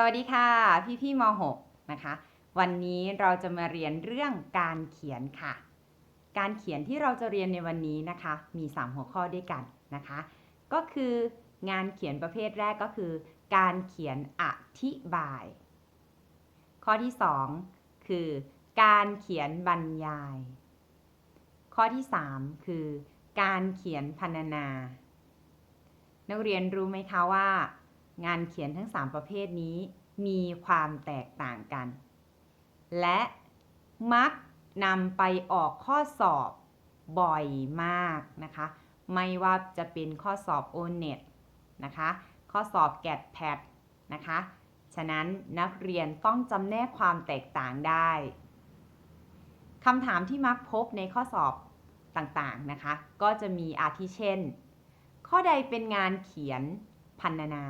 สวัสดีค่ะ พี่พี่ม .6 นะคะ วันนี้เราจะมาเรียนเรื่องการเขียนค่ะ การเขียนที่เราจะเรียนในวันนี้นะคะ มี 3 หัวข้อด้วยกันนะคะ ก็คืองานเขียนประเภทแรกก็คือ การเขียนอธิบาย ข้อที่ 2 คือ การเขียนบรรยาย ข้อที่ 3 คือ การเขียนพรรณนา นักเรียนรู้ไหมคะว่า งานเขียนทั้ง 3 ประเภทนี้มีความแตกต่างกัน และมักนำไปออกข้อสอบบ่อยมากนะคะ ไม่ว่าจะเป็นข้อสอบ o n e t นะคะ ข้อสอบ GAT PAT นะคะ ฉะนั้นนักเรียนต้องจำแนกความแตกต่างได้คำถามที่มักพบในข้อสอบต่างๆนะคะ ก็จะมีอาทิเช่น ข้อใดเป็นงานเขียนพรรณนา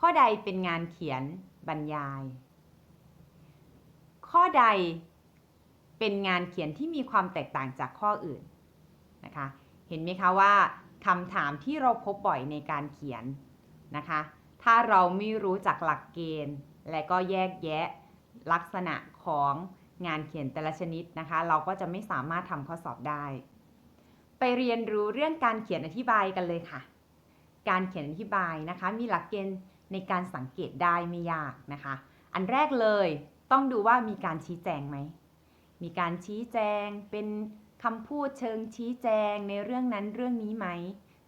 ข้อใดเป็นงานเขียนบรรยาย ข้อใดเป็นงานเขียนที่มีความแตกต่างจากข้ออื่นนะคะ เห็นไหมคะว่าคำถามที่เราพบบ่อยในการเขียนนะคะ ถ้าเราไม่รู้จักหลักเกณฑ์ และก็แยกแยะลักษณะของงานเขียนแต่ละชนิดนะคะ เราก็จะไม่สามารถทำข้อสอบได้ ไปเรียนรู้เรื่องการเขียนอธิบายกันเลยค่ะ การเขียนอธิบายนะคะ มีหลักเกณฑ์ ในการสังเกตได้ไม่ยากนะคะ อันแรกเลยต้องดูว่ามีการชี้แจงไหม มีการชี้แจงเป็นคำพูดเชิงชี้แจงในเรื่องนั้นเรื่องนี้ไหม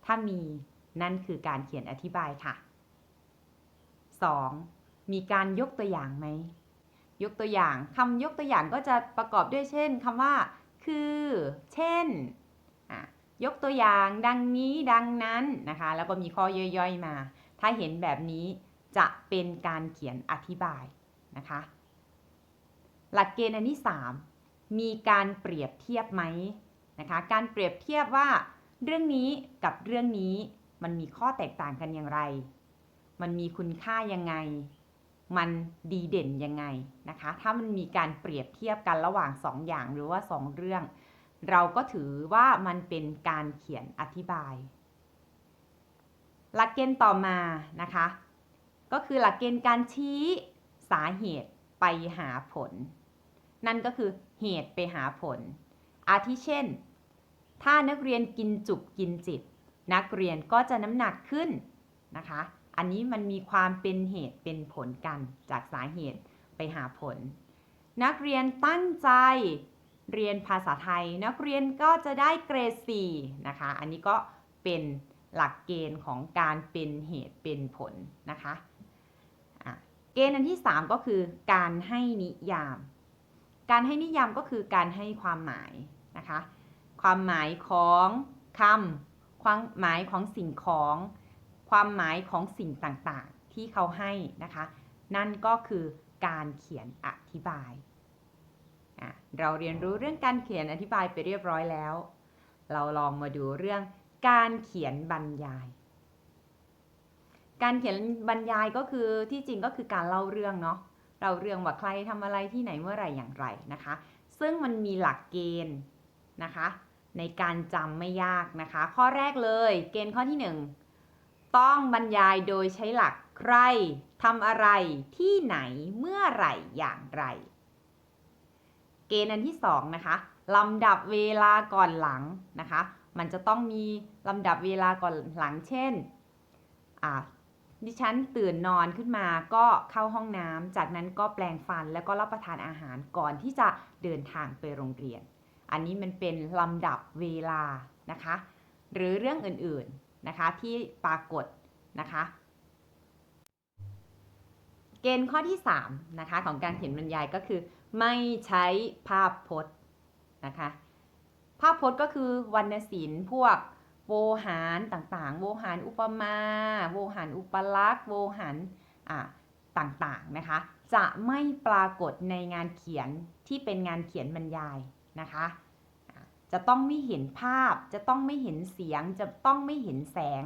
ถ้ามีนั่นคือการเขียนอธิบายค่ะ 2. มีการยกตัวอย่างไหม ยกตัวอย่างคำยกตัวอย่างก็จะประกอบด้วยเช่นคำว่า คือ เช่น ยกตัวอย่างดังนี้ดังนั้นนะคะ แล้วก็มีข้อย่อยๆมา ถ้าเห็นแบบนี้จะเป็นการเขียนอธิบายนะคะ หลักเกณฑ์อันที่ 3 มีการเปรียบเทียบไหมนะคะ การเปรียบเทียบว่าเรื่องนี้กับเรื่องนี้มันมีข้อแตกต่างกันอย่างไร มันมีคุณค่ายังไง มันดีเด่นยังไงนะคะ ถ้ามันมีการเปรียบเทียบกันระหว่าง 2 อย่างหรือว่า 2 เรื่อง เราก็ถือว่ามันเป็นการเขียนอธิบาย หลักเกณฑ์ต่อมานะคะ ก็คือหลักเกณฑ์การชี้สาเหตุไปหาผล นั่นก็คือเหตุไปหาผล อาทิเช่น ถ้านักเรียนกินจุบกินจิต นักเรียนก็จะน้ำหนักขึ้นนะคะ อันนี้มันมีความเป็นเหตุเป็นผลกันจากสาเหตุไปหาผล นักเรียนตั้งใจเรียนภาษาไทย นักเรียนก็จะได้เกรด4นะคะ อันนี้ก็เป็น หลักเกณฑ์ของการเป็นเหตุเป็นผลนะคะะเกณฑ์อันที่ 3 ก็คือการให้นิยาม การให้นิยามก็คือการให้ความหมายนะคะ ความหมายของคำความหมายของสิ่งของ ความหมายของสิ่งต่างๆ ที่เขาให้นะคะ นั่นก็คือการเขียนอธิบาย เราเรียนรู้เรื่องการเขียนอธิบายไปเรียบร้อยแล้ว เราลองมาดูเรื่อง การเขียนบรรยาย การเขียนบรรยายก็คือที่จริงก็คือการเล่าเรื่องเนาะเราเรื่องว่าใครทำอะไรที่ไหนเมื่อไหร่อย่างไรนะคะ ซึ่งมันมีหลักเกณฑ์นะคะ ในการจำไม่ยากนะคะ ข้อแรกเลยเกณฑ์ข้อที่ 1 ต้องบรรยายโดยใช้หลักใครทำอะไรที่ไหนเมื่อไหร่อย่างไร เกณฑ์อันที่2นะคะลำดับเวลาก่อนหลังนะคะ มันจะต้องมีลำดับเวลาก่อนหลังเช่นอ่าดิฉันตื่นนอนขึ้นมาก็เข้าห้องน้ำ จากนั้นก็แปลงฟันแล้วก็รับประทานอาหารก่อนที่จะเดินทางไปโรงเรียน อันนี้มันเป็นลำดับเวลานะคะ หรือเรื่องอื่นๆนะคะที่ปรากฏนะคะ เกณฑ์ข้อที่3นะคะของการเขียนบรรยายก็คือ ไม่ใช้ภาพพจน์นะคะ ภาพพจน์ก็คือวรรณศิลป์พวกโวหารต่างๆ โวหารอุปมา โวหารอุปลักษณ์ โวหารอ่าต่างๆนะคะ จะไม่ปรากฏในงานเขียนที่เป็นงานเขียนบรรยายนะคะ จะต้องไม่เห็นภาพ จะต้องไม่เห็นเสียง จะต้องไม่เห็นแสง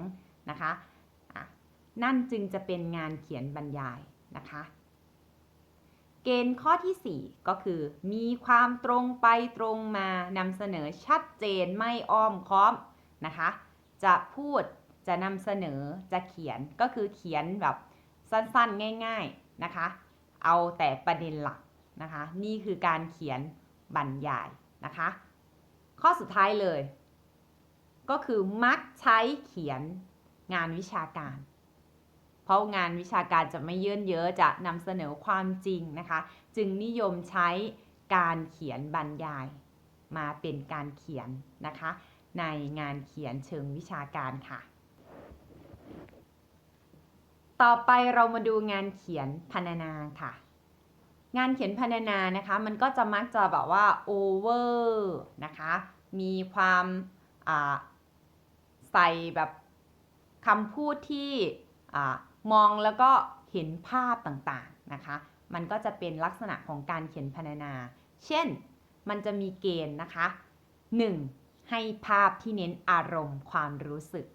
นะคะะนั่นจึงจะเป็นงานเขียนบรรยายนะคะ เกณฑ์ข้อทีสี่ 4 ก็คือ มีความตรงไปตรงมานำเสนอชัดเจนไม่อ้อมค้อมนะคะ จะพูดจะนำเสนอจะเขียนก็คือเขียนแบบสั้นๆง่าย ๆนะคะ เอาแต่ประเด็นหลักนะคะ นี่คือการเขียนบรรยายนะคะ ข้อสุดท้ายเลย ก็คือมักใช้เขียนงานวิชาการ เพราะงานวิชาการจะไม่เยื่นเยอะจะนำเสนอความจริงนะคะ จึงนิยมใช้การเขียนบรรยาย มาเป็นการเขียนนะคะ ในงานเขียนเชิงวิชาการค่ะ ต่อไปเรามาดูงานเขียนพรรณนาค่ะ งานเขียนพรรณนานะคะ มันก็จะมักจะแบบว่าโอเวอร์นะคะ มีความใส่แบบคำพูดที่ มองแล้วก็เห็นภาพต่างๆนะคะ มันก็จะเป็นลักษณะของการเขียนพรรณนา เช่น มันจะมีเกณฑ์นะคะ 1. ให้ภาพที่เน้นอารมณ์ความรู้สึก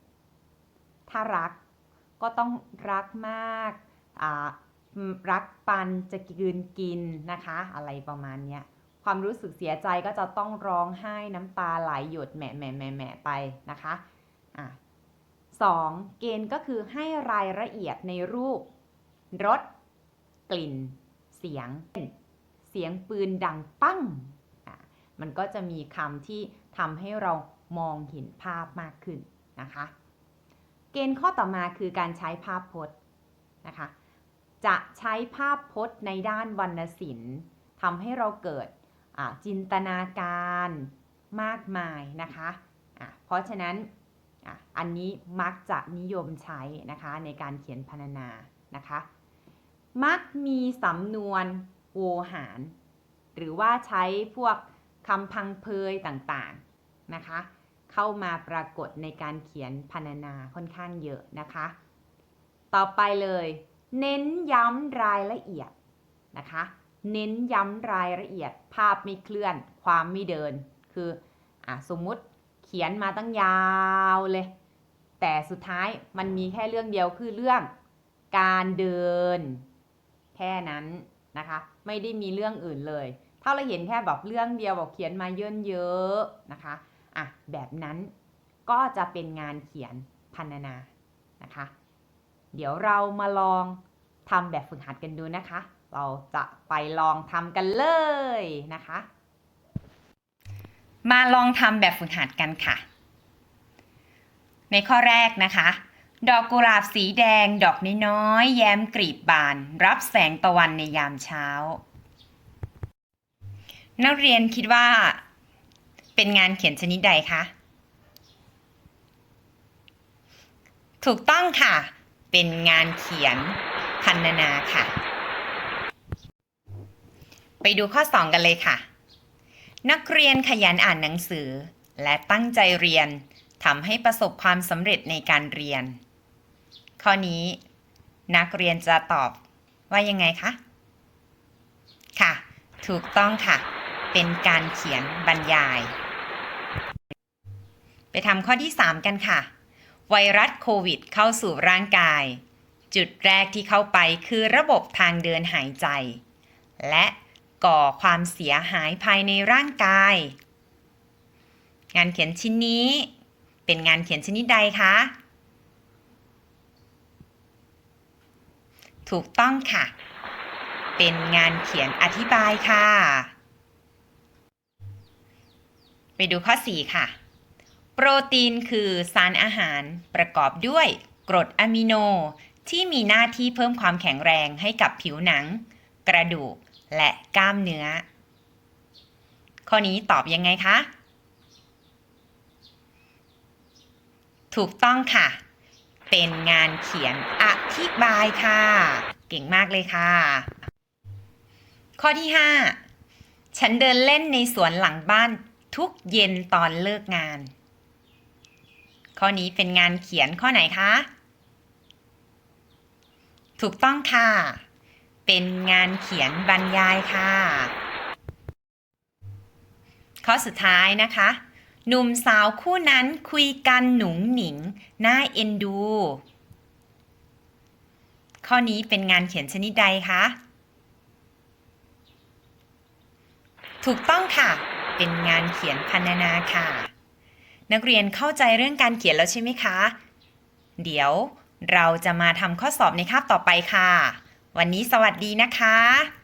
ถ้ารักก็ต้องรักมากรักปันจะกินกินนะคะ อะไรประมาณเนี้ยความรู้สึกเสียใจก็จะต้องร้องไห้น้ำตาไหลหยดแหมะแหมะแหมะแหมะไปนะคะอะ สองเกณฑ์ก็คือให้รายละเอียดในรูป รส กลิ่น เสียง เสียงปืนดังปั้ง มันก็จะมีคำที่ทำให้เรามองเห็นภาพมากขึ้นนะคะ เกณฑ์ข้อต่อมาคือการใช้ภาพพจน์นะคะ จะใช้ภาพพจน์ในด้านวรรณศิลป์ทำให้เราเกิดจินตนาการมากมายนะคะะเพราะฉะนั้น อันนี้มักจะนิยมใช้นะคะในการเขียนพรรณนานะคะ มักมีสำนวนโวหาร หรือว่าใช้พวกคำพังเพยต่างๆนะคะ เข้ามาปรากฏในการเขียนพรรณนาค่อนข้างเยอะนะคะ ต่อไปเลย เน้นย้ำรายละเอียดนะคะ เน้นย้ำรายละเอียด ภาพไม่เคลื่อน ความไม่เดิน คืออสมมุติ ขียนมาตั้งยาวเลย แต่สุดท้ายมันมีแค่เรื่องเดียวคือเรื่องการเดิน แค่นั้นนะคะ ไม่ได้มีเรื่องอื่นเลย ถ้าเราเห็นแค่แบบเรื่องเดียวบอกเขียนมาเยินเยอะนะคะอะแบบนั้นก็จะเป็นงานเขียนพรรณนานะคะ เดี๋ยวเรามาลองทำแบบฝึกหัดกันดูนะคะ เราจะไปลองทำกันเลยนะคะ มาลองทำแบบฝึกหัดกันค่ะ ในข้อแรกนะคะ ดอกกุหลาบสีแดง ดอกน้อยๆแย้มกรีบบาน รับแสงตะวันในยามเช้า นักเรียนคิดว่า เป็นงานเขียนชนิดใดคะ ถูกต้องค่ะ เป็นงานเขียนพรรณนาค่ะ ไปดูข้อ 2 กันเลยค่ะ นักเรียนขยันอ่านหนังสือ และตั้งใจเรียนทำให้ประสบความสำเร็จในการเรียน ข้อนี้ นักเรียนจะตอบว่ายังไงคะ ค่ะ ถูกต้องค่ะ เป็นการเขียนบรรยาย ไปทำข้อที่ 3 กันค่ะ ไวรัสโควิดเข้าสู่ร่างกาย จุดแรกที่เข้าไปคือระบบทางเดินหายใจ และ ก่อความเสียหายภายในร่างกาย งานเขียนชิ้นนี้ เป็นงานเขียนชนิดใดคะ ถูกต้องค่ะ เป็นงานเขียนอธิบายค่ะ ไปดูข้อ 4 ค่ะ โปรตีนคือสารอาหารประกอบด้วยกรดอะมิโนที่มีหน้าที่เพิ่มความแข็งแรงให้กับผิวหนัง กระดูก และกล้ามเนื้อ ข้อนี้ตอบยังไงคะ ถูกต้องค่ะ เป็นงานเขียนอธิบายค่ะ เก่งมากเลยค่ะ ข้อที่ 5 ฉันเดินเล่นในสวนหลังบ้านทุกเย็นตอนเลิกงาน ข้อนี้เป็นงานเขียนข้อไหนคะ ถูกต้องค่ะ เป็นงานเขียนบรรยายค่ะ ข้อสุดท้ายนะคะ หนุ่มสาวคู่นั้นคุยกันหนุ่งหนิงน่าเอ็นดู ข้อนี้เป็นงานเขียนชนิดใดคะถูกต้องค่ะ เป็นงานเขียนพรรณนาค่ะ นักเรียนเข้าใจเรื่องการเขียนแล้วใช่ไหมคะ เดี๋ยวเราจะมาทำข้อสอบในคาบต่อไปค่ะ วันนี้สวัสดีนะคะ